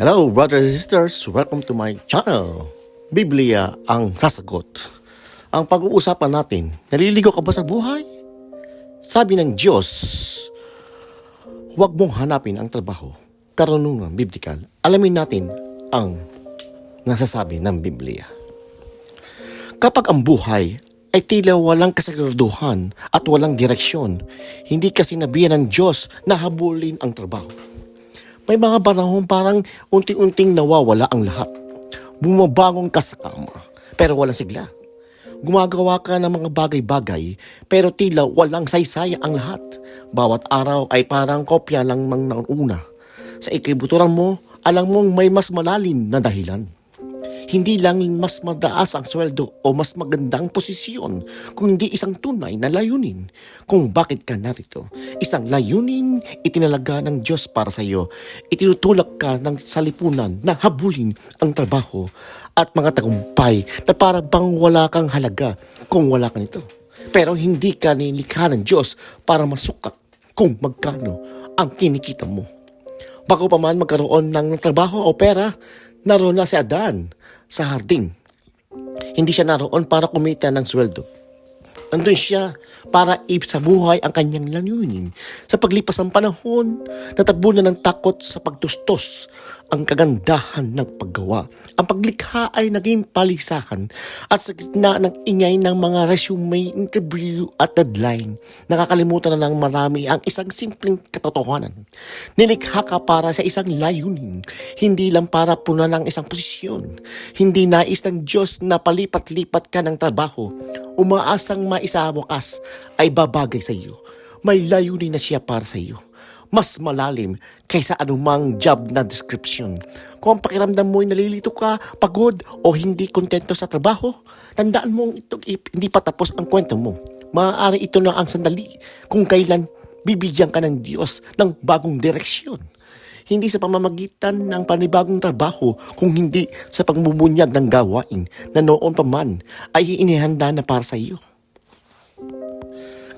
Hello, brothers and sisters. Welcome to my channel. Biblia ang sasagot. Ang pag-uusapan natin, naliligo ka ba sa buhay? Sabi ng Diyos, huwag mong hanapin ang trabaho, karunungan biblikal. Alamin natin ang nasasabi ng Biblia. Kapag ang buhay ay tila walang kasiguraduhan at walang direksyon, hindi kasi nabiyan ng Diyos na habulin ang trabaho. May mga panahon parang unti-unting nawawala ang lahat. Bumabangong ka sa kama, pero walang sigla. Gumagawa ka ng mga bagay-bagay, pero tila walang saysaya ang lahat. Bawat araw ay parang kopya lang mang ng una. Sa ikibuturan mo, alam mong may mas malalim na dahilan. Hindi lang mas madaas ang sweldo o mas magandang posisyon, kundi isang tunay na layunin kung bakit ka narito. Isang layunin itinalaga ng Diyos para sa iyo. Itinutulak ka ng salipunan na habulin ang trabaho at mga tagumpay na para bang wala kang halaga kung wala ka nito. Pero hindi ka nilikha ng Diyos para masukat kung magkano ang kinikita mo. Bago pa man magkaroon ng trabaho o pera, naroon na si Adan sa hardin. Hindi siya naroon para kumita ng sweldo. Nandun siya para buhay ang kanyang layunin. Sa paglipas ng panahon, natabunan ng takot sa pagtustos ang kagandahan ng paggawa. Ang paglikha ay naging palisahan at sa gitna ng ingay ng mga resume, interview at deadline, nakakalimutan na ng marami ang isang simpleng katotohanan. Nilikha ka para sa isang layunin, hindi lang para punan ng isang posisyon. Hindi nais ng Diyos na palipat-lipat ka ng trabaho umaasang maisawakas ay babagay sa iyo. May layunin na siya para sa iyo. Mas malalim kaysa anumang job na description. Kung ang pakiramdam mo ay nalilito ka, pagod o hindi kontento sa trabaho, tandaan mo ito, hindi pa tapos ang kwento mo. Maaari ito na ang sandali kung kailan bibigyan ka ng Diyos ng bagong direksyon hindi sa pamamagitan ng panibagong trabaho kung hindi sa pagmumunyag ng gawain na noon pa man ay inihanda na para sa iyo.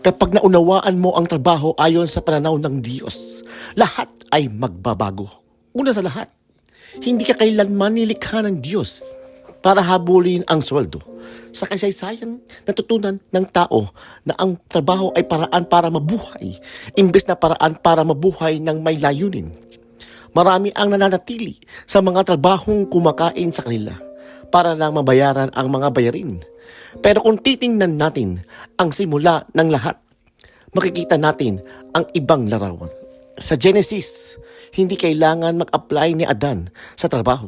Kapag naunawaan mo ang trabaho ayon sa pananaw ng Diyos, lahat ay magbabago. Una sa lahat, hindi ka kailanman nilikha ng Diyos para habulin ang sweldo. Sa kasaysayan, natutunan ng tao na ang trabaho ay paraan para mabuhay, imbes na paraan para mabuhay ng may layunin. Marami ang nananatili sa mga trabahong kumakain sa kanila para lang mabayaran ang mga bayarin. Pero kung titingnan natin ang simula ng lahat, makikita natin ang ibang larawan. Sa Genesis, hindi kailangan mag-apply ni Adan sa trabaho.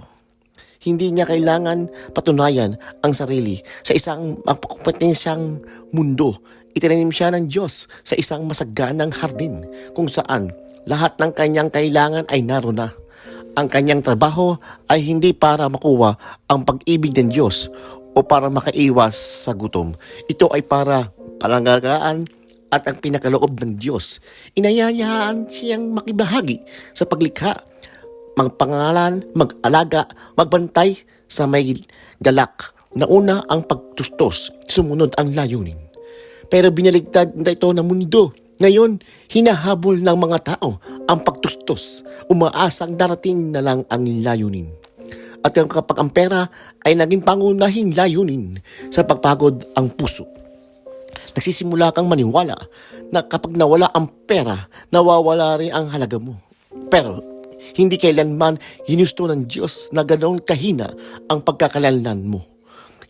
Hindi niya kailangan patunayan ang sarili sa isang mapagkompetensyang mundo. Itinanim siya ng Diyos sa isang masaganang hardin kung saan lahat ng kanyang kailangan ay naroon na. Ang kanyang trabaho ay hindi para makuha ang pag-ibig ng Diyos o para makaiwas sa gutom. Ito ay para palanggagaan at ang pinakaloob ng Diyos. Inayayaan siyang makibahagi sa paglikha, magpangalan, mag-alaga, magbantay sa may galak. Nauna ang pagtustos, sumunod ang layunin. Pero binaligtad na ito ng mundo. Ngayon, hinahabol ng mga tao ang pagtustos. Umaasang darating na lang ang layunin. At kapag ang pera ay naging pangunahing layunin sa pagpagod ang puso. Nagsisimula kang maniwala na kapag nawala ang pera, nawawala rin ang halaga mo. Pero hindi kailanman hinusto ng Diyos na ganoon kahina ang pagkakalanlan mo.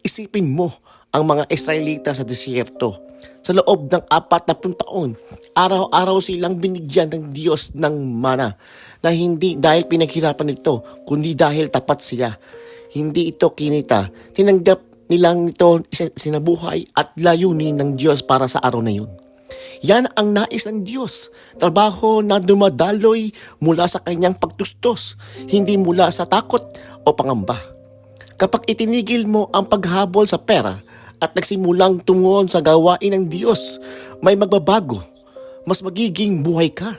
Isipin mo ang mga Israelita sa desierto. Sa loob ng apat na taon, araw-araw silang binigyan ng Diyos ng mana na hindi dahil pinaghirapan nito, kundi dahil tapat sila. Hindi ito kinita. Tinanggap nilang ito sinabuhay at layunin ng Diyos para sa araw na yun. Yan ang nais ng Diyos. Trabaho na dumadaloy mula sa kanyang pagtustos, hindi mula sa takot o pangamba. Kapag itinigil mo ang paghabol sa pera at nagsimulang tungon sa gawain ng Diyos, may magbabago. Mas magiging buhay ka.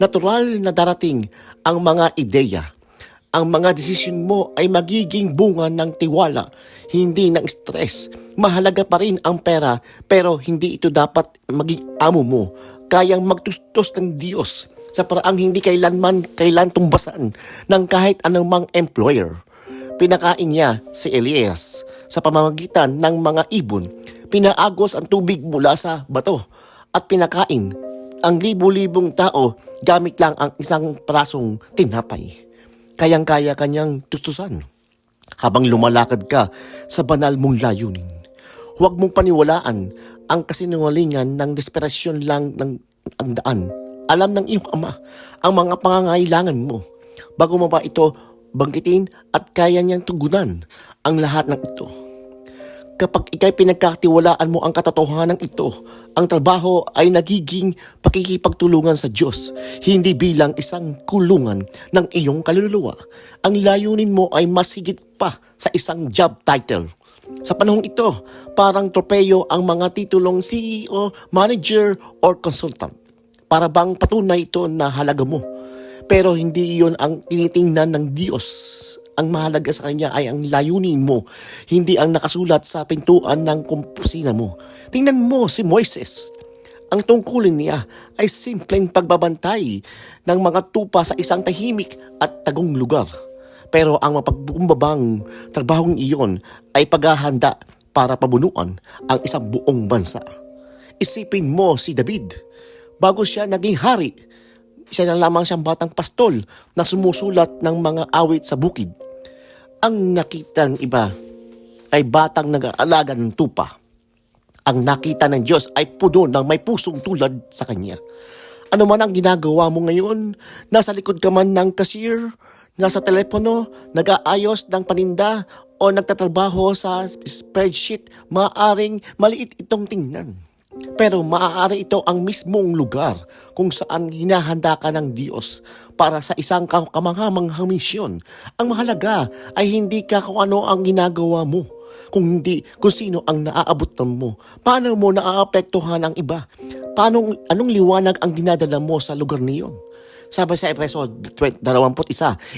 Natural na darating ang mga ideya. Ang mga desisyon mo ay magiging bunga ng tiwala, hindi ng stress. Mahalaga pa rin ang pera pero hindi ito dapat maging amo mo. Kayang magtustos ng Diyos sa paraang hindi kailanman kailan tumbasan ng kahit anumang employer. Pinakain niya si Elias sa pamamagitan ng mga ibon. Pinaagos ang tubig mula sa bato at pinakain ang libu-libong tao gamit lang ang isang prasong tinapay. Kayang-kaya kanyang tustusan habang lumalakad ka sa banal mong layunin. Huwag mong paniwalaan ang kasinungalingan ng desperasyon lang ng ang daan. Alam ng iyong ama ang mga pangangailangan mo. Bago mo pa ito banggitin at kaya niyang tugunan ang lahat ng ito. Kapag ikay pinagkatiwalaan mo ang katotohanan ito, ang trabaho ay nagiging pakikipagtulungan sa Diyos, hindi bilang isang kulungan ng iyong kaluluwa. Ang layunin mo ay mas higit pa sa isang job title. Sa panahong ito, parang tropeyo ang mga titulong CEO, manager, or consultant. Para bang patunay ito na halaga mo. Pero hindi iyon ang tinitingnan ng Diyos. Ang mahalaga sa Kanya ay ang layunin mo, hindi ang nakasulat sa pintuan ng kumpusina mo. Tingnan mo si Moises. Ang tungkulin niya ay simpleng pagbabantay ng mga tupa sa isang tahimik at tagong lugar. Pero ang mapagbumbabang trabahong iyon ay paghahanda para pabunuan ang isang buong bansa. Isipin mo si David. Bago siya naging hari, siya na lamang siyang batang pastol na sumusulat ng mga awit sa bukid. Ang nakita ng iba ay batang nag-aalaga ng tupa. Ang nakita ng Diyos ay puno ng may pusong tulad sa Kanya. Ano man ang ginagawa mo ngayon, nasa likod ka man ng cashier, nasa telepono, nag-aayos ng paninda, o nagtatrabaho sa spreadsheet, maaaring maliit itong tingnan. Pero maaari ito ang mismong lugar kung saan hinahanda ka ng Diyos para sa isang ka- kamanghamanghang misyon. Ang mahalaga ay hindi ka kung ano ang ginagawa mo, kung hindi kung sino ang naaabutan mo. Paano mo naaapektuhan ang iba? Paano, anong liwanag ang dinadala mo sa lugar niyon? Sabi sa Epeso 21,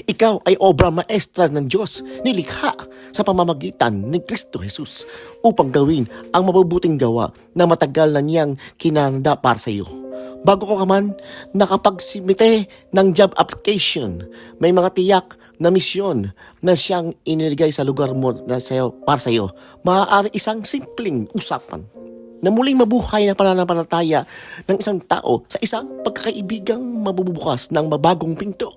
ikaw ay obra maestra ng Diyos, nilikha sa pamamagitan ni Kristo Jesus upang gawin ang mabubuting gawa na matagal na niyang kinanda para sa iyo. Bago ko ka man nakapagsimite ng job application, may mga tiyak na misyon na siyang iniligay sa lugar mo na sayo, para sa iyo. Maaari isang simpleng usapan na muling mabuhay na pananampalataya ng isang tao sa isang pagkakaibigang mabubukas ng mabagong pinto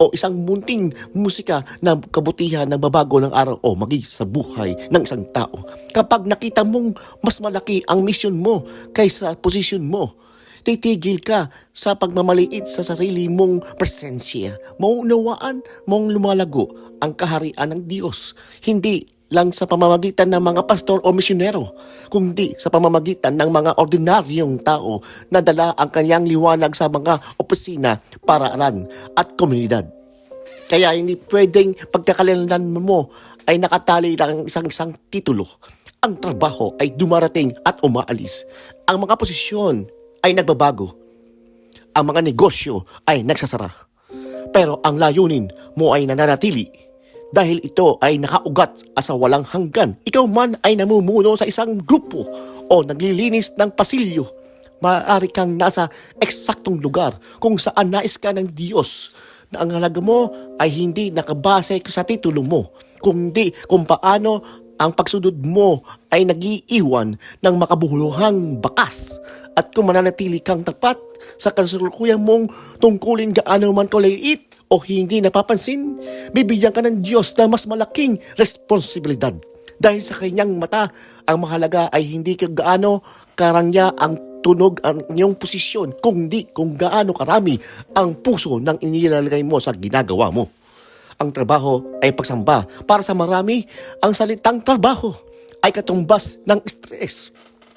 o isang munting musika na kabutihan ng mabago ng araw o magi sa buhay ng isang tao. Kapag nakita mong mas malaki ang misyon mo kaysa posisyon mo, titigil ka sa pagmamaliit sa sarili mong presensya. Maunawaan mong lumalago ang kaharian ng Diyos. Hindi lang sa pamamagitan ng mga pastor o misyonero, kundi sa pamamagitan ng mga ordinaryong tao na dala ang kanyang liwanag sa mga opisina, paraanan at komunidad. Kaya hindi pwedeng pagkakalilan mo ay nakatali lang isang isang titulo. Ang trabaho ay dumarating at umaalis. Ang mga posisyon ay nagbabago. Ang mga negosyo ay nagsasara. Pero ang layunin mo ay nananatili dahil ito ay nakaugat sa walang hanggan. Ikaw man ay namumuno sa isang grupo o naglilinis ng pasilyo. Maaari kang nasa eksaktong lugar kung saan nais ka ng Diyos na ang halaga mo ay hindi nakabase sa titulo mo, kundi kung paano ang pagsunod mo ay nagiiwan ng makabuhuluhang bakas at kung mananatili kang tapat sa kasalukuyan mong tungkulin gaano man kaliit o hindi napapansin, bibigyan ka ng Diyos na mas malaking responsibilidad. Dahil sa kanyang mata, ang mahalaga ay hindi kung gaano karangya ang tunog ang iyong posisyon, kundi kung gaano karami ang puso ng inilalagay mo sa ginagawa mo. Ang trabaho ay pagsamba. Para sa marami, ang salitang trabaho ay katumbas ng stress,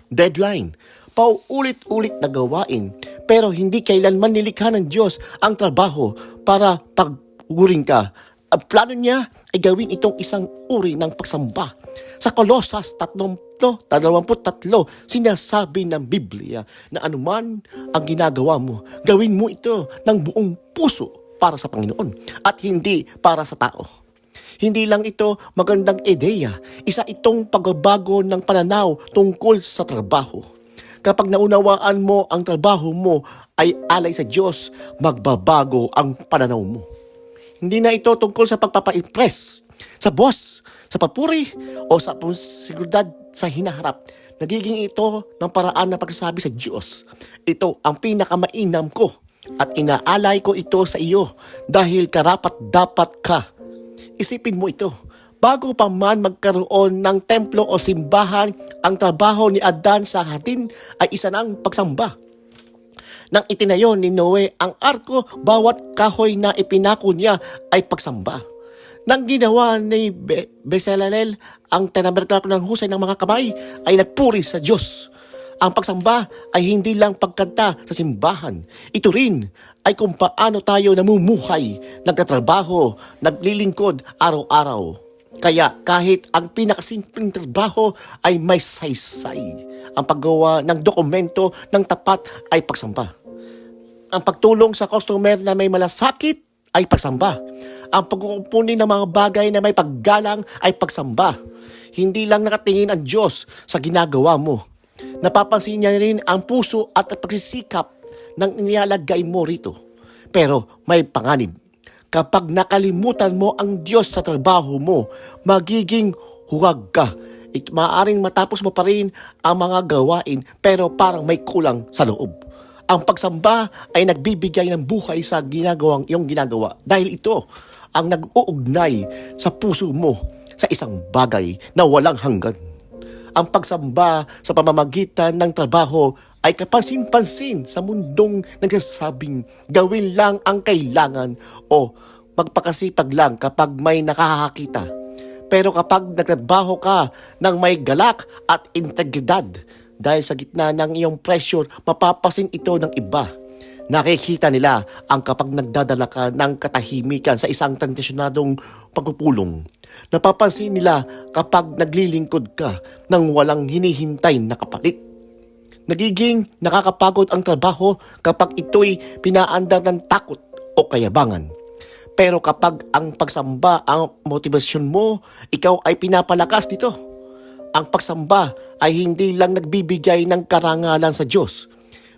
deadline, pauulit-ulit na gawain pero hindi kailanman nilikha ng Diyos ang trabaho para pagguring ka. Ang plano niya ay gawin itong isang uri ng pagsamba. Sa Kolosas 3:23, sinasabi ng Biblia na anuman ang ginagawa mo, gawin mo ito ng buong puso para sa Panginoon at hindi para sa tao. Hindi lang ito magandang ideya, isa itong pagbabago ng pananaw tungkol sa trabaho. Kapag naunawaan mo ang trabaho mo ay alay sa Diyos, magbabago ang pananaw mo. Hindi na ito tungkol sa pagpapa-impress, sa boss, sa papuri, o sa seguridad sa hinaharap. Nagiging ito ng paraan ng pagsasabi sa Diyos. Ito ang pinakamainam ko at inaalay ko ito sa iyo dahil karapat dapat ka. Isipin mo ito. Bago pa man magkaroon ng templo o simbahan, ang trabaho ni Adan sa hatin ay isa ng pagsamba. Nang itinayo ni Noe ang arko, bawat kahoy na ipinako niya ay pagsamba. Nang ginawa ni Be- Bezalel ang tinaberklako ng husay ng mga kamay, ay nagpuri sa Diyos. Ang pagsamba ay hindi lang pagkanta sa simbahan. Ito rin ay kung paano tayo namumuhay, nagtatrabaho, naglilingkod araw-araw. Kaya kahit ang pinakasimpleng trabaho ay may saysay. Ang paggawa ng dokumento ng tapat ay pagsamba. Ang pagtulong sa customer na may malasakit ay pagsamba. Ang pagkukumpuni ng mga bagay na may paggalang ay pagsamba. Hindi lang nakatingin ang Diyos sa ginagawa mo. Napapansin niya rin ang puso at pagsisikap ng inialagay mo rito. Pero may panganib. Kapag nakalimutan mo ang Diyos sa trabaho mo, magiging huwag ka. It, maaaring matapos mo pa rin ang mga gawain pero parang may kulang sa loob. Ang pagsamba ay nagbibigay ng buhay sa ginagawang iyong ginagawa dahil ito ang nag-uugnay sa puso mo sa isang bagay na walang hanggan. Ang pagsamba sa pamamagitan ng trabaho ay kapansin-pansin sa mundong nagsasabing gawin lang ang kailangan o magpakasipag lang kapag may nakakakita. Pero kapag nagtrabaho ka ng may galak at integridad, dahil sa gitna ng iyong pressure, mapapasin ito ng iba. Nakikita nila ang kapag nagdadala ka ng katahimikan sa isang tradisyonadong pagpupulong. Napapansin nila kapag naglilingkod ka ng walang hinihintay na kapalit. Nagiging nakakapagod ang trabaho kapag ito'y pinaandar ng takot o kayabangan. Pero kapag ang pagsamba ang motivasyon mo, ikaw ay pinapalakas dito. Ang pagsamba ay hindi lang nagbibigay ng karangalan sa Diyos.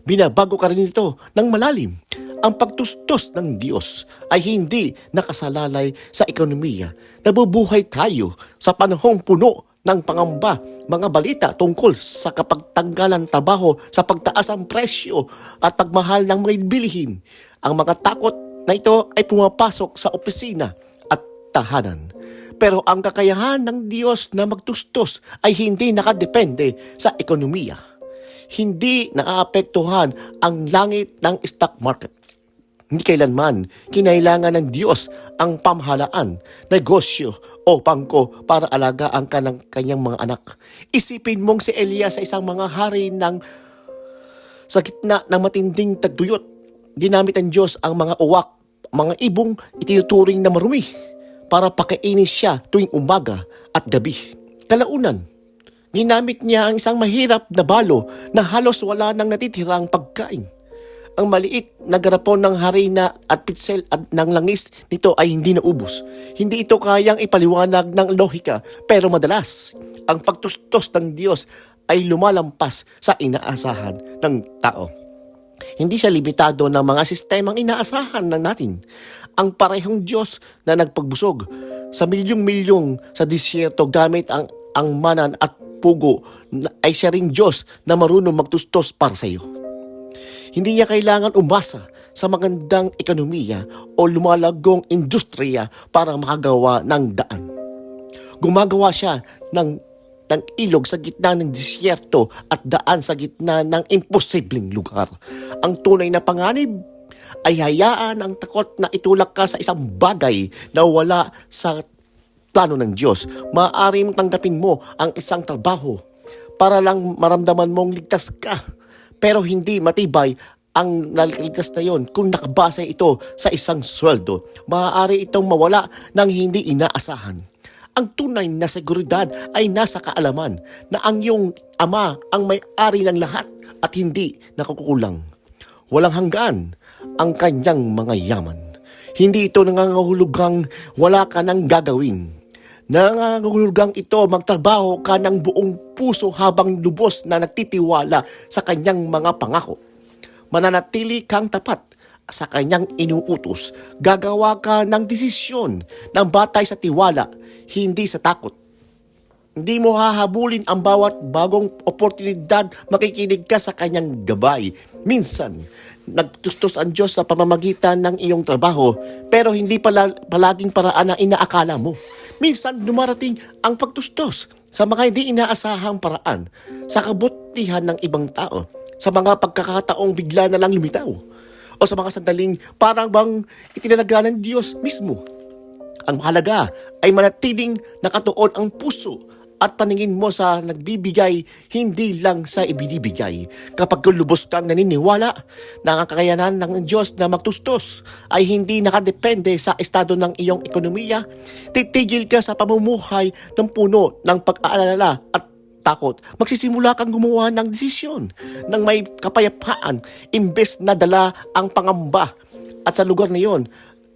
Binabago ka rin ito ng malalim. Ang pagtustos ng Diyos ay hindi nakasalalay sa ekonomiya. Nabubuhay tayo sa panahong puno ng pangamba, mga balita tungkol sa kapagtanggalan trabaho, sa pagtaas ng presyo at pagmahal ng mga bilihin. Ang mga takot na ito ay pumapasok sa opisina at tahanan. Pero ang kakayahan ng Diyos na magtustos ay hindi nakadepende sa ekonomiya. Hindi naaapektuhan ang langit ng stock market. Hindi kailanman kinailangan ng Diyos ang pamahalaan, negosyo o pangko para alagaan ka ng kanyang mga anak. Isipin mong si Elias sa isang mga hari ng sa gitna ng matinding tagduyot. Ginamit ng Diyos ang mga uwak, mga ibong itinuturing na marumi para pakainin siya tuwing umaga at gabi. Kalaunan, ginamit niya ang isang mahirap na balo na halos wala nang natitirang pagkain. Ang maliit na garapon ng harina at pitsel at ng langis nito ay hindi naubos. Hindi ito kayang ipaliwanag ng lohika pero madalas ang pagtustos ng Diyos ay lumalampas sa inaasahan ng tao. Hindi siya limitado ng mga sistemang inaasahan ng natin. Ang parehong Diyos na nagpagbusog sa milyong-milyong sa disyerto gamit ang, ang manan at pugo ay siya ring Diyos na marunong magtustos para sa iyo. Hindi niya kailangan umasa sa magandang ekonomiya o lumalagong industriya para makagawa ng daan. Gumagawa siya ng, ng ilog sa gitna ng disyerto at daan sa gitna ng imposibleng lugar. Ang tunay na panganib ay hayaan ang takot na itulak ka sa isang bagay na wala sa plano ng Diyos. Maaari mong tanggapin mo ang isang trabaho para lang maramdaman mong ligtas ka. Pero hindi matibay ang naligtas na yon kung nakabase ito sa isang sweldo. Maaari itong mawala ng hindi inaasahan. Ang tunay na seguridad ay nasa kaalaman na ang iyong ama ang may-ari ng lahat at hindi nakukulang. Walang hanggan ang kanyang mga yaman. Hindi ito nangangahulugang wala ka nang gagawin. Nangangahulugang ito magtrabaho ka ng buong puso habang lubos na nagtitiwala sa kanyang mga pangako. Mananatili kang tapat sa kanyang inuutos. Gagawa ka ng desisyon ng batay sa tiwala, hindi sa takot. Hindi mo hahabulin ang bawat bagong oportunidad, makikinig ka sa kanyang gabay. Minsan, nagtustos ang Diyos sa pamamagitan ng iyong trabaho, pero hindi pala, palaging paraan na inaakala mo. Minsan, dumarating ang pagtustos sa mga hindi inaasahang paraan, sa kabutihan ng ibang tao, sa mga pagkakataong bigla na lang lumitaw, o sa mga sandaling parang bang itinalaga ng Diyos mismo. Ang mahalaga ay manatiling nakatuon ang puso at paningin mo sa nagbibigay, hindi lang sa ibinibigay. Kapag lubos kang naniniwala na ang kakayanan ng Diyos na magtustos ay hindi nakadepende sa estado ng iyong ekonomiya, titigil ka sa pamumuhay ng puno ng pag-aalala at takot. Magsisimula kang gumawa ng desisyon ng may kapayapaan imbes na dala ang pangamba. At sa lugar na yon,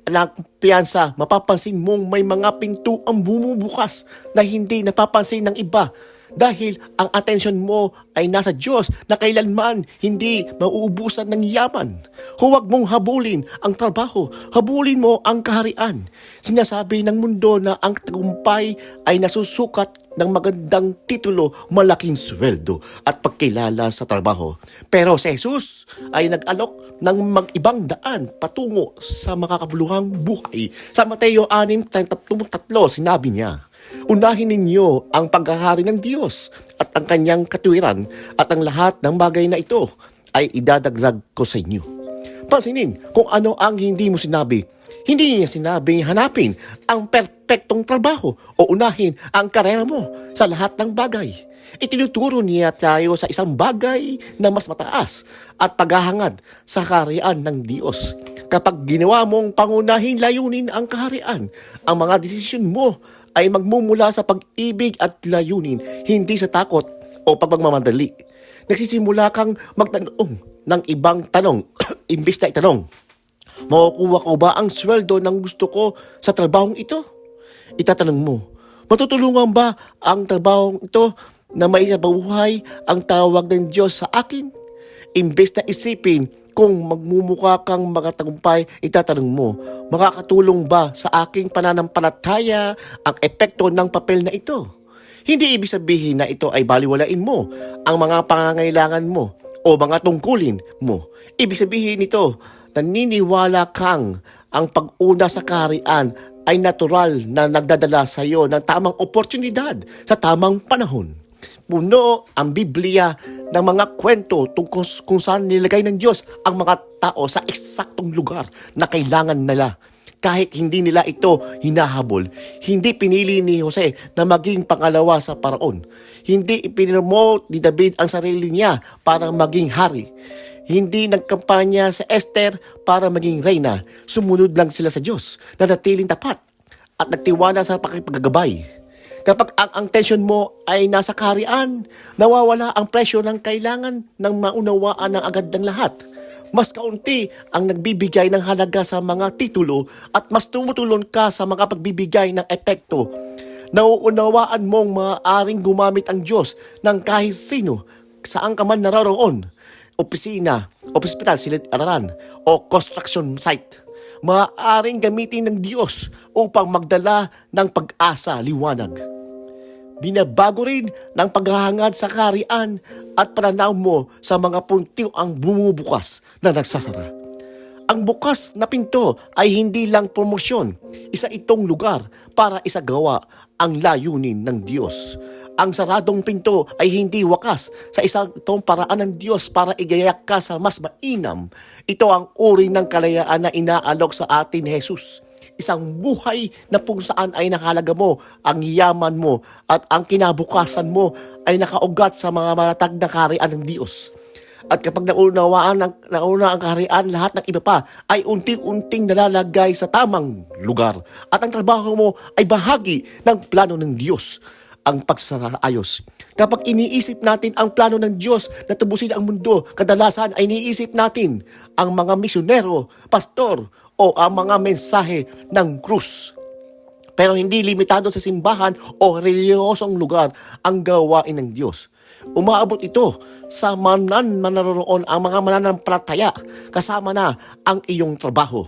na piyansa, mapapansin mong may mga pinto ang bumubukas na hindi napapansin ng iba dahil ang atensyon mo ay nasa Diyos na kailanman hindi mauubusan ng yaman. Huwag mong habulin ang trabaho, habulin mo ang kaharian. Sinasabi ng mundo na ang tagumpay ay nasusukat ng magandang titulo, malaking sweldo at pagkilala sa trabaho. Pero si Jesus ay nag-alok ng mag-ibang daan patungo sa makakabuluhang buhay. Sa Mateo 6.33 sinabi niya, Unahin ninyo ang paghahari ng Diyos at ang kanyang katuwiran at ang lahat ng bagay na ito ay idadagdag ko sa inyo. Pansinin kung ano ang hindi mo sinabi. Hindi niya sinabing hanapin ang perpektong trabaho o unahin ang karera mo sa lahat ng bagay. Itinuturo niya tayo sa isang bagay na mas mataas at paghahangad sa kaharian ng Diyos. Kapag ginawa mong pangunahin layunin ang kaharian, ang mga desisyon mo ay magmumula sa pag-ibig at layunin, hindi sa takot o pagmamamadali. Nagsisimula kang magtanong ng ibang tanong, imbis na itanong, Makukuha ko ba ang sweldo ng gusto ko sa trabahong ito? Itatanong mo, matutulungan ba ang trabahong ito na maisababuhay ang tawag ng Diyos sa akin? Imbes na isipin kung magmumukha kang magatagumpay, itatanong mo, makakatulong ba sa aking pananampalataya ang epekto ng papel na ito? Hindi ibig sabihin na ito ay baliwalain mo ang mga pangangailangan mo o mga tungkulin mo. Ibig sabihin nito, naniniwala kang ang pag-una sa kaharian ay natural na nagdadala sa iyo ng tamang oportunidad sa tamang panahon. Puno ang Biblia ng mga kwento tungkol kung saan nilagay ng Diyos ang mga tao sa eksaktong lugar na kailangan nila kahit hindi nila ito hinahabol. Hindi pinili ni Jose na maging pangalawa sa paraon. Hindi ipinomote ni David ang sarili niya para maging hari. Hindi nagkampanya sa Esther para maging reyna. Sumunod lang sila sa Diyos na natiling tapat at nagtiwala sa pakipagagabay. Kapag ang, ang tension mo ay nasa kaharian, nawawala ang presyo ng kailangan ng maunawaan ng agad ng lahat mas kaunti ang nagbibigay ng halaga sa mga titulo at mas tumutulon ka sa mga pagbibigay ng epekto. Nauunawaan mong maaaring gumamit ang Diyos ng kahit sino saan ka man naroroon. Opisina, ospital, silid-aralan, o construction site. Maaaring gamitin ng Diyos upang magdala ng pag-asa, liwanag. Binabago rin ng paghahangad sa karian at pananaw mo sa mga puntiw ang bumubukas na nagsasara. Ang bukas na pinto ay hindi lang promosyon, isa itong lugar para isagawa ang layunin ng Diyos. Ang saradong pinto ay hindi wakas sa isang itong paraan ng Diyos para igayak ka sa mas mainam. Ito ang uri ng kalayaan na inaalok sa atin Jesus isang buhay na kung saan ay nakalaga mo ang yaman mo at ang kinabukasan mo ay nakaugat sa mga matatag na kaharian ng Diyos. At kapag naunawaan ng, nauna ang kaharian, lahat ng iba pa ay unting-unting nalalagay sa tamang lugar. At ang trabaho mo ay bahagi ng plano ng Diyos ang pagsasayos. Kapag iniisip natin ang plano ng Diyos na tubusin ang mundo, kadalasan ay iniisip natin ang mga misyonero, pastor, o ang mga mensahe ng krus. Pero hindi limitado sa simbahan o reliyosong lugar ang gawain ng Diyos. Umaabot ito sa manan manaroroon ang mga mananampalataya kasama na ang iyong trabaho.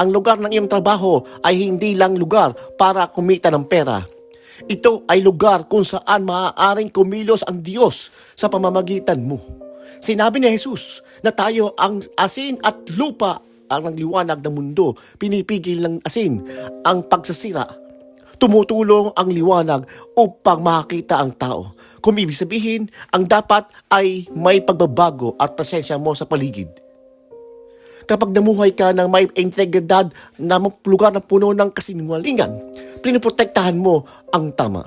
Ang lugar ng iyong trabaho ay hindi lang lugar para kumita ng pera. Ito ay lugar kung saan maaaring kumilos ang Diyos sa pamamagitan mo. Sinabi ni Jesus na tayo ang asin at lupa ang nagliwanag ng mundo. Pinipigil ng asin ang pagsasira. Tumutulong ang liwanag upang makakita ang tao. Kung ibig sabihin, ang dapat ay may pagbabago at presensya mo sa paligid. Kapag namuhay ka ng may integridad na lugar na puno ng kasinungalingan, pinoprotektahan mo ang tama.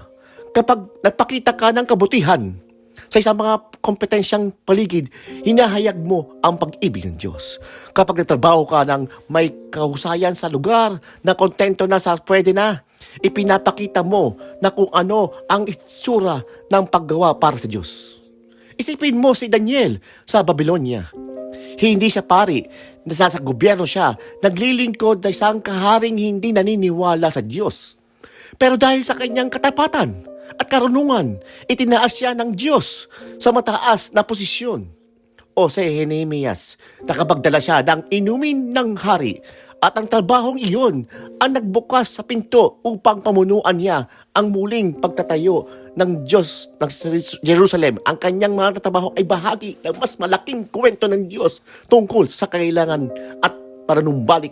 Kapag nagpakita ka ng kabutihan sa isang mga kompetensyang paligid, hinahayag mo ang pag-ibig ng Diyos. Kapag nagtrabaho ka ng may kahusayan sa lugar na kontento na sa pwede na, ipinapakita mo na kung ano ang itsura ng paggawa para sa Diyos. Isipin mo si Daniel sa Babylonia. Hindi siya pari, nasa gobyerno siya, naglilingkod na isang kaharing hindi naniniwala sa Diyos. Pero dahil sa kanyang katapatan at karunungan, itinaas siya ng Diyos sa mataas na posisyon. O si Nehemias, nakapagdala siya ng inumin ng hari at ang trabahong iyon ang nagbukas sa pinto upang pamunuan niya ang muling pagtatayo ng Diyos ng Jerusalem. Ang kanyang mga trabaho ay bahagi ng mas malaking kwento ng Diyos tungkol sa kailangan at paranumbalik.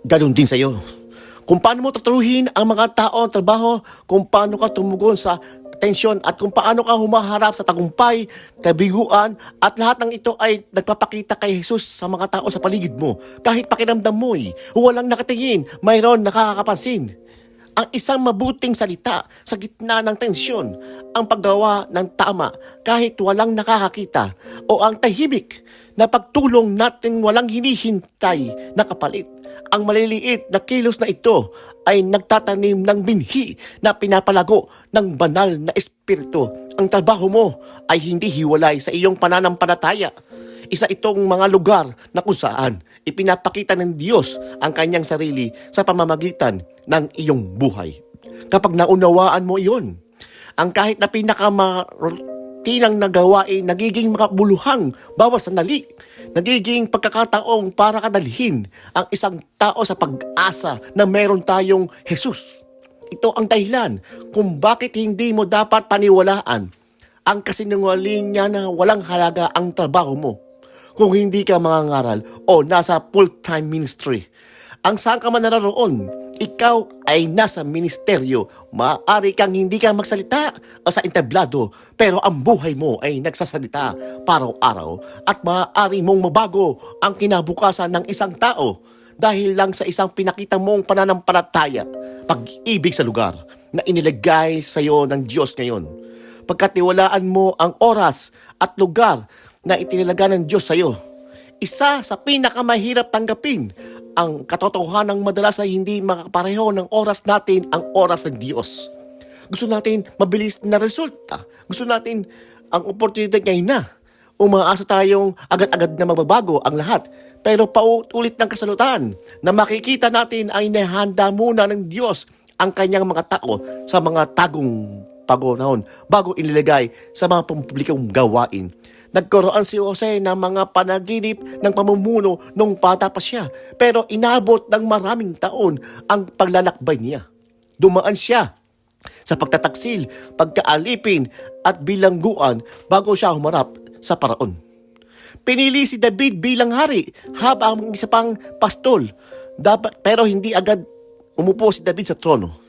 Ganon din sa iyo. Kung paano mo tataruhin ang mga tao ang trabaho, kung paano ka tumugon sa tensyon at kung paano ka humaharap sa tagumpay, kabiguan at lahat ng ito ay nagpapakita kay Jesus sa mga tao sa paligid mo. Kahit pakiramdam mo'y walang nakatingin, mayroon nakakapansin. Ang isang mabuting salita sa gitna ng tensyon, ang paggawa ng tama kahit walang nakakakita o ang tahimik na pagtulong natin walang hinihintay na kapalit. Ang maliliit na kilos na ito ay nagtatanim ng binhi na pinapalago ng banal na espiritu. Ang trabaho mo ay hindi hiwalay sa iyong pananampalataya. Isa itong mga lugar na kung saan ipinapakita ng Diyos ang kanyang sarili sa pamamagitan ng iyong buhay. Kapag naunawaan mo iyon, ang kahit na pinakamarutinang na gawain nagiging makabuluhang bawat sandali, nagiging pagkakataong para kadalhin ang isang tao sa pag-asa na meron tayong Jesus. Ito ang dahilan kung bakit hindi mo dapat paniwalaan ang kasinungaling niya na walang halaga ang trabaho mo kung hindi ka mangangaral o nasa full-time ministry. Ang saan ka man naroon, ikaw ay nasa ministeryo. Maaari kang hindi ka magsalita sa entablado, pero ang buhay mo ay nagsasalita paraw-araw at maaari mong mabago ang kinabukasan ng isang tao dahil lang sa isang pinakita mong pananampalataya, pag-ibig sa lugar na inilagay sa iyo ng Diyos ngayon. Pagkatiwalaan mo ang oras at lugar na itinilaga ng Diyos sa iyo. Isa sa pinakamahirap tanggapin ang katotohanan ng madalas na hindi makapareho ng oras natin ang oras ng Diyos. Gusto natin mabilis na resulta. Gusto natin ang oportunidad ngayon na. Umaasa tayong agad-agad na magbabago ang lahat. Pero paulit ng kasalutan na makikita natin ay nahanda muna ng Diyos ang kanyang mga tao sa mga tagong pagunahon bago inilagay sa mga pampublikong gawain. Nagkaroon si Jose ng mga panaginip ng pamumuno nung bata pa siya. Pero inabot ng maraming taon ang paglalakbay niya. Dumaan siya sa pagtataksil, pagkaalipin at bilangguan bago siya humarap sa paraon. Pinili si David bilang hari habang isa pang pastol. Dapat, pero hindi agad umupo si David sa trono.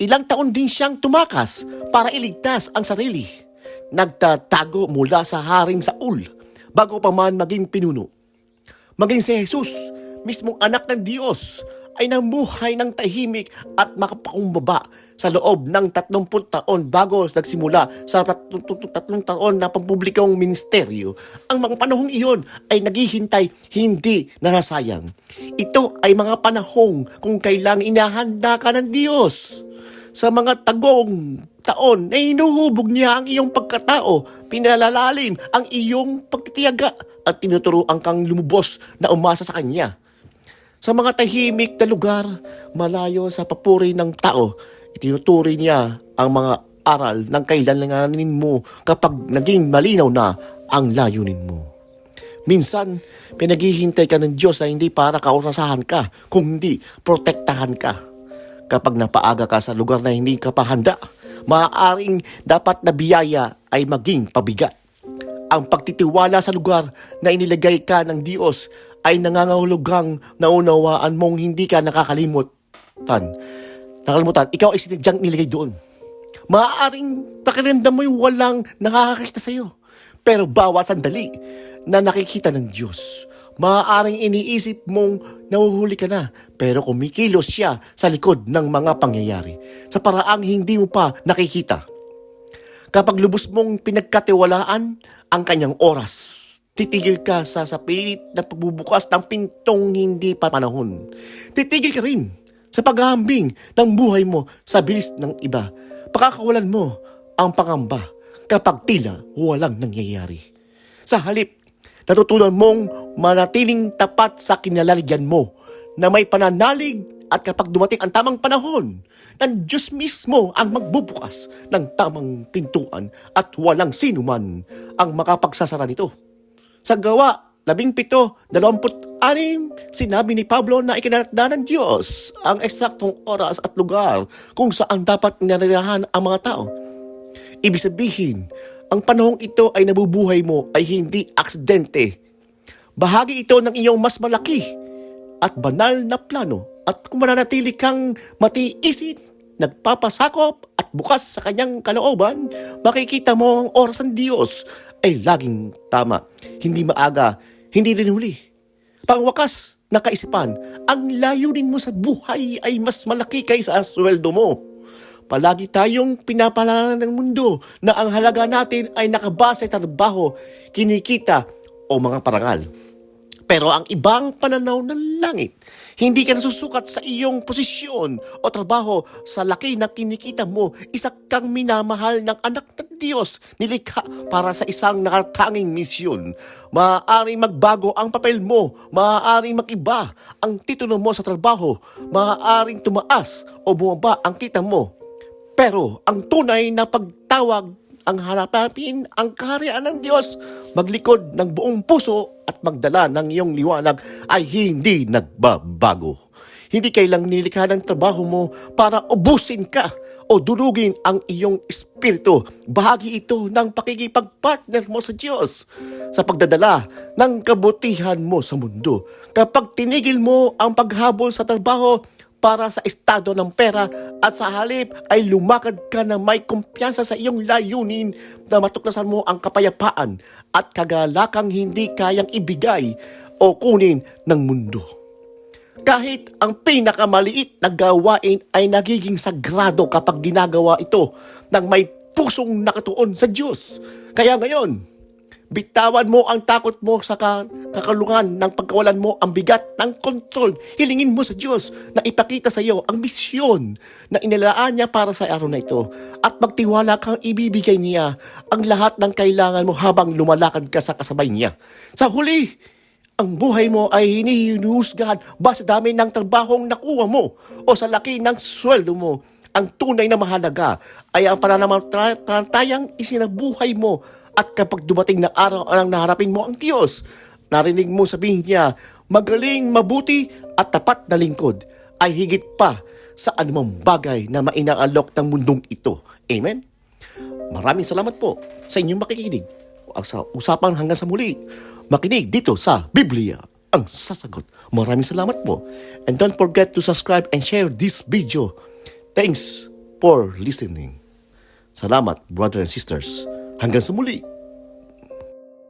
Ilang taon din siyang tumakas para iligtas ang sarili nagtatago mula sa haring Saul bago pa man maging pinuno. Maging si Jesus, mismong anak ng Diyos, ay namuhay ng tahimik at makapakumbaba sa loob ng 30 taon bago nagsimula sa 30 taon na pampublikong ministeryo. Ang mga panahong iyon ay naghihintay, hindi nasasayang. Ito ay mga panahong kung kailang inahanda ka ng Diyos sa mga tagong taon na inuhubog niya ang iyong pagkatao, pinalalalim ang iyong pagtitiyaga at tinuturoan kang lumubos na umasa sa Kanya. Sa mga tahimik na lugar, malayo sa papuri ng tao, itinuturi niya ang mga aral ng kailanganin mo kapag naging malinaw na ang layunin mo. Minsan, pinaghihintay ka ng Diyos na hindi para kaurasahan ka, kundi protektahan ka. Kapag napaaga ka sa lugar na hindi ka pa handa, maaaring dapat na biyaya ay maging pabigat. Ang pagtitiwala sa lugar na inilagay ka ng Diyos ay nangangahulugang naunawaan mong hindi ka nakakalimutan. Nakalimutan, ikaw ay sinadyang nilagay doon. Maaaring pakiramdam mo yung walang nakakakita sa'yo. Pero bawat sandali na nakikita ng Diyos, maaaring iniisip mong nahuhuli ka na, pero kumikilos siya sa likod ng mga pangyayari sa paraang hindi mo pa nakikita. Kapag lubos mong pinagkatiwalaan ang kanyang oras, titigil ka sa sa pilit na pagbubukas ng pintong hindi pa panahon. Titigil ka rin sa paghahambing ng buhay mo sa bilis ng iba. Pakakawalan mo ang pangamba kapag tila walang nangyayari. Sa halip, natutunan mong manatiling tapat sa kinalalagyan mo na may pananalig at kapag dumating ang tamang panahon, ng Diyos mismo ang magbubukas ng tamang pintuan at walang sino man ang makapagsasara nito. Sa gawa, labing pito, dalawamput anim, sinabi ni Pablo na ikinatda ng Diyos ang eksaktong oras at lugar kung saan dapat narirahan ang mga tao. Ibig sabihin, ang panahong ito ay nabubuhay mo ay hindi aksidente. Bahagi ito ng iyong mas malaki at banal na plano at kung mananatili kang matiisin, nagpapasakop at bukas sa kanyang kalooban, makikita mo ang oras ng Diyos ay laging tama. Hindi maaga, hindi rin huli. Pangwakas na kaisipan, ang layunin mo sa buhay ay mas malaki kaysa sweldo mo. Palagi tayong pinapalala ng mundo na ang halaga natin ay nakabase sa trabaho, kinikita o mga parangal. Pero ang ibang pananaw ng langit, hindi ka nasusukat sa iyong posisyon o trabaho sa laki na kinikita mo, isa kang minamahal ng anak ng Diyos, nilikha para sa isang nakatanging misyon. Maaaring magbago ang papel mo, maaaring mag-iba ang titulo mo sa trabaho, maaaring tumaas o bumaba ang kita mo. Pero ang tunay na pagtawag ang harapin ang kaharian ng Diyos, maglikod ng buong puso at magdala ng iyong liwanag ay hindi nagbabago. Hindi kailang nilikha ng trabaho mo para ubusin ka o durugin ang iyong espiritu. Bahagi ito ng pakikipagpartner mo sa Diyos sa pagdadala ng kabutihan mo sa mundo. Kapag tinigil mo ang paghabol sa trabaho, para sa estado ng pera at sa halip ay lumakad ka na may kumpiyansa sa iyong layunin na matuklasan mo ang kapayapaan at kagalakang hindi kayang ibigay o kunin ng mundo. Kahit ang pinakamaliit na gawain ay nagiging sagrado kapag ginagawa ito ng may pusong nakatuon sa Diyos. Kaya ngayon, Bitawan mo ang takot mo sa ka- kakalungan ng pagkawalan mo ang bigat ng kontrol. Hilingin mo sa Diyos na ipakita sa iyo ang misyon na inilaan niya para sa araw na ito. At magtiwala kang ibibigay niya ang lahat ng kailangan mo habang lumalakad ka sa kasabay niya. Sa huli, ang buhay mo ay hinihinusgahan ba sa dami ng trabahong nakuha mo o sa laki ng sweldo mo. Ang tunay na mahalaga ay ang pananampalatayang isinabuhay mo at kapag dumating na araw ang naharapin mo ang Diyos, narinig mo sabihin niya, magaling, mabuti at tapat na lingkod ay higit pa sa anumang bagay na mainaalok ng mundong ito. Amen? Maraming salamat po sa inyong makikinig. Sa usapan hanggang sa muli, makinig dito sa Biblia ang sasagot. Maraming salamat po. And don't forget to subscribe and share this video. Thanks for listening. Salamat, brothers and sisters. Hanggang sa muli.